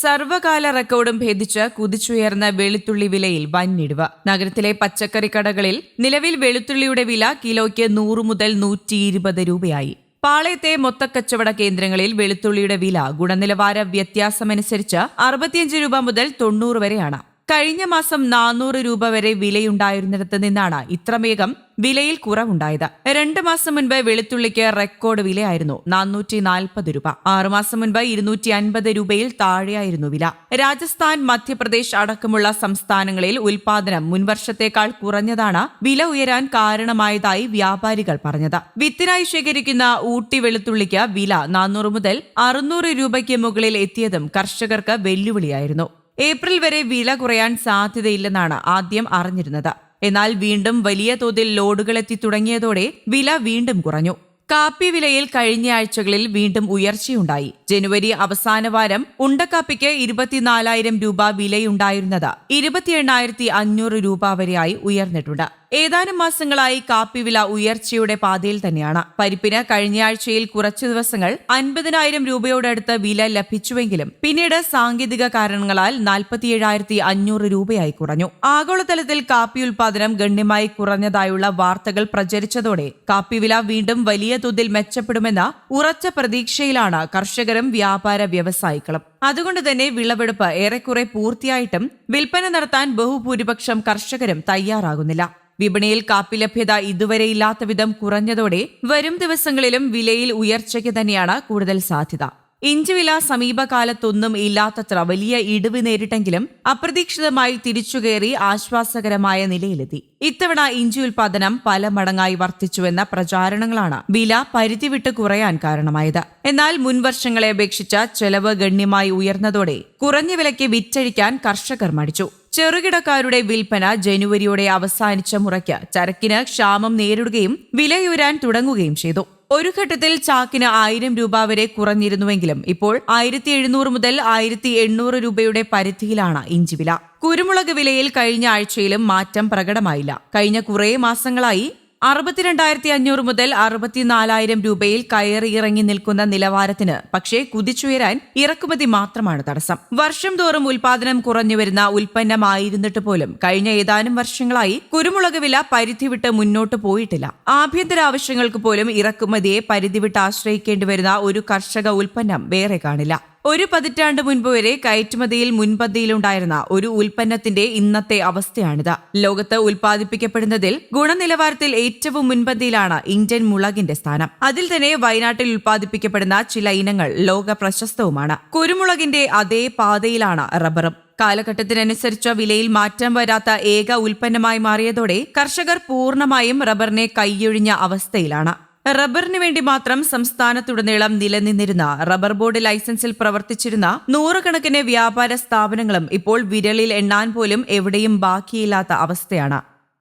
സർവകാല റെക്കോർഡും ഭേദിച്ച് കുതിച്ചുയർന്ന വെളുത്തുള്ളി വിലയിൽ വൻഇടിവ് നഗരത്തിലെ പച്ചക്കറി കടകളിൽ നിലവിൽ വെളുത്തുള്ളിയുടെ വില കിലോയ്ക്ക് നൂറ് മുതൽ നൂറ്റി ഇരുപത് രൂപയായി. പാളയത്തെ മൊത്തക്കച്ചവട കേന്ദ്രങ്ങളിൽ വെളുത്തുള്ളിയുടെ വില ഗുണനിലവാര വ്യത്യാസമനുസരിച്ച് അറുപത്തിയഞ്ച് രൂപ മുതൽ തൊണ്ണൂറ് വരെയാണ്. കഴിഞ്ഞ മാസം നാനൂറ് രൂപ വരെ വിലയുണ്ടായിരുന്നിടത്ത് നിന്നാണ് ഇത്രമേകം വിലയിൽ കുറവുണ്ടായത്. രണ്ട് മാസം മുൻപ് വെളുത്തുള്ളിക്ക് റെക്കോർഡ് വിലയായിരുന്നു നാനൂറ്റി നാൽപ്പത് രൂപ ആറുമാസം മുൻപ് ഇരുന്നൂറ്റി അൻപത് രൂപയിൽ താഴെയായിരുന്നു വില. രാജസ്ഥാൻ മധ്യപ്രദേശ് അടക്കമുള്ള സംസ്ഥാനങ്ങളിൽ ഉൽപാദനം മുൻവർഷത്തേക്കാൾ കുറഞ്ഞതാണ് വില ഉയരാൻ കാരണമായതായി വ്യാപാരികൾ പറഞ്ഞത്. വിത്തിനായി ശേഖരിക്കുന്ന ഊട്ടി വെളുത്തുള്ളിക്ക് വില നാനൂറ് മുതൽ അറുന്നൂറ് രൂപയ്ക്ക് മുകളിൽ എത്തിയതും കർഷകർക്ക് വെല്ലുവിളിയായിരുന്നു. ഏപ്രിൽ വരെ വില കുറയാൻ സാധ്യതയില്ലെന്നാണ് ആദ്യം അറിഞ്ഞിരുന്നത്. എന്നാൽ വീണ്ടും വലിയ തോതിൽ ലോഡുകൾ എത്തി തുടങ്ങിയതോടെ വില വീണ്ടും കുറഞ്ഞു. കാപ്പി വിലയിൽ കഴിഞ്ഞ ആഴ്ചകളിൽ വീണ്ടും ഉയർച്ചയുണ്ടായി. ജനുവരി അവസാന വാരം ഉണ്ടക്കാപ്പിക്ക് ഇരുപത്തിനാലായിരം രൂപ വിലയുണ്ടായിരുന്നത് ഇരുപത്തി എണ്ണായിരത്തി അഞ്ഞൂറ് രൂപ വരെയായി ഉയർന്നിട്ടുണ്ട്. ഏതാനും മാസങ്ങളായി കാപ്പി വില ഉയർച്ചയുടെ പാതയിൽ തന്നെയാണ്. പരിപ്പിന് കഴിഞ്ഞയാഴ്ചയിൽ കുറച്ചു ദിവസങ്ങൾ അൻപതിനായിരം രൂപയോടടുത്ത് വില ലഭിച്ചുവെങ്കിലും പിന്നീട് സാങ്കേതിക കാരണങ്ങളാൽ നാൽപ്പത്തിയേഴായിരത്തി അഞ്ഞൂറ് രൂപയായി കുറഞ്ഞു. ആഗോളതലത്തിൽ കാപ്പി ഉൽപാദനം ഗണ്യമായി കുറഞ്ഞതായുള്ള വാർത്തകൾ പ്രചരിച്ചതോടെ കാപ്പി വില വീണ്ടും വലിയ തോതിൽ മെച്ചപ്പെടുമെന്ന ഉറച്ച പ്രതീക്ഷയിലാണ് കർഷകരും വ്യാപാര വ്യവസായികളും അതുകൊണ്ട് തന്നെ വിളവെടുപ്പ് ഏറെക്കുറെ പൂർത്തിയായിട്ടും വിൽപ്പന നടത്താൻ ബഹുഭൂരിപക്ഷം കർഷകരും തയ്യാറാകുന്നില്ല. വിപണിയിൽ കാപ്പി ലഭ്യത ഇതുവരെ ഇല്ലാത്ത വിധം കുറഞ്ഞതോടെ വരും ദിവസങ്ങളിലും വിലയിൽ ഉയർച്ചയ്ക്ക് തന്നെയാണ് കൂടുതൽ സാധ്യത. ഇഞ്ചി വില സമീപകാലത്തൊന്നും ഇല്ലാത്തത്ര വലിയ ഇടിവ് നേരിട്ടെങ്കിലും അപ്രതീക്ഷിതമായി തിരിച്ചുകയറി ആശ്വാസകരമായ നിലയിലെത്തി. ഇത്തവണ ഇഞ്ചി ഉൽപാദനം പല മടങ്ങായി വർദ്ധിച്ചുവെന്ന പ്രചാരണങ്ങളാണ് വില പരിധി വിട്ട് കുറയാൻ കാരണമായത്. എന്നാൽ മുൻവർഷങ്ങളെ അപേക്ഷിച്ച ചെലവ് ഗണ്യമായി ഉയർന്നതോടെ കുറഞ്ഞ വിലയ്ക്ക് വിറ്റഴിക്കാൻ കർഷകർ മടിച്ചു. ചെറുകിടക്കാരുടെ വിൽപ്പന ജനുവരിയോടെ അവസാനിച്ച മുറയ്ക്ക് ചരക്കിന് ക്ഷാമം നേരിടുകയും വിലയുയരാൻ തുടങ്ങുകയും ചെയ്തു. ഒരു ഘട്ടത്തിൽ ചാക്കിന് ആയിരം രൂപ വരെ കുറഞ്ഞിരുന്നുവെങ്കിലും ഇപ്പോൾ ആയിരത്തി എഴുന്നൂറ് മുതൽ ആയിരത്തി എണ്ണൂറ് രൂപയുടെ പരിധിയിലാണ് ഇഞ്ചി വില. കുരുമുളക് വിലയിൽ കഴിഞ്ഞ ആഴ്ചയിലും മാറ്റം പ്രകടമായില്ല. കഴിഞ്ഞ കുറേ മാസങ്ങളായി അറുപത്തിരണ്ടായിരത്തി അഞ്ഞൂറ് മുതൽ അറുപത്തിനാലായിരം രൂപയിൽ കയറി ഇറങ്ങി നിൽക്കുന്ന നിലവാരത്തിന് പക്ഷേ കുതിച്ചുയരാൻ ഇറക്കുമതി മാത്രമാണ് തടസ്സം. വർഷം തോറും ഉൽപാദനം കുറഞ്ഞുവരുന്ന ഉൽപ്പന്നമായിരുന്നിട്ട് പോലും കഴിഞ്ഞ ഏതാനും വർഷങ്ങളായി കുരുമുളക് വില പരിധി വിട്ട് മുന്നോട്ട് പോയിട്ടില്ല. ആഭ്യന്തര ആവശ്യങ്ങൾക്ക് പോലും ഇറക്കുമതിയെ പരിധി വിട്ട് ആശ്രയിക്കേണ്ടി വരുന്ന ഒരു കർഷക ഉൽപ്പന്നം വേറെ കാണില്ല. ഒരു പതിറ്റാണ്ട് മുൻപ് വരെ കയറ്റുമതിയിൽ മുൻപന്തിയിലുണ്ടായിരുന്ന ഒരു ഉൽപ്പന്നത്തിന്റെ ഇന്നത്തെ അവസ്ഥയാണിത്. ലോകത്ത് ഉൽപ്പാദിപ്പിക്കപ്പെടുന്നതിൽ ഗുണനിലവാരത്തിൽ ഏറ്റവും മുൻപന്തിയിലാണ് ഇന്ത്യൻ മുളകിന്റെ സ്ഥാനം. അതിൽ തന്നെ വയനാട്ടിൽ ഉൽപ്പാദിപ്പിക്കപ്പെടുന്ന ചില ഇനങ്ങൾ ലോക പ്രശസ്തവുമാണ്. കുരുമുളകിന്റെ അതേ പാതയിലാണ് റബ്ബറും. കാലഘട്ടത്തിനനുസരിച്ച വിലയിൽ മാറ്റം വരാത്ത ഏക ഉൽപ്പന്നമായി മാറിയതോടെ കർഷകർ പൂർണമായും റബ്ബറിനെ കൈയൊഴിഞ്ഞ അവസ്ഥയിലാണ്. റബ്ബറിന് വേണ്ടി മാത്രം സംസ്ഥാനത്തുടനീളം നിലനിന്നിരുന്ന റബ്ബർ ബോർഡ് ലൈസൻസിൽ പ്രവർത്തിച്ചിരുന്ന നൂറുകണക്കിന് വ്യാപാര സ്ഥാപനങ്ങളും ഇപ്പോൾ വിരലിൽ എണ്ണാൻ പോലും എവിടെയും ബാക്കിയില്ലാത്ത അവസ്ഥയാണ്.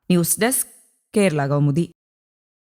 News desk Kerala Kaumudi.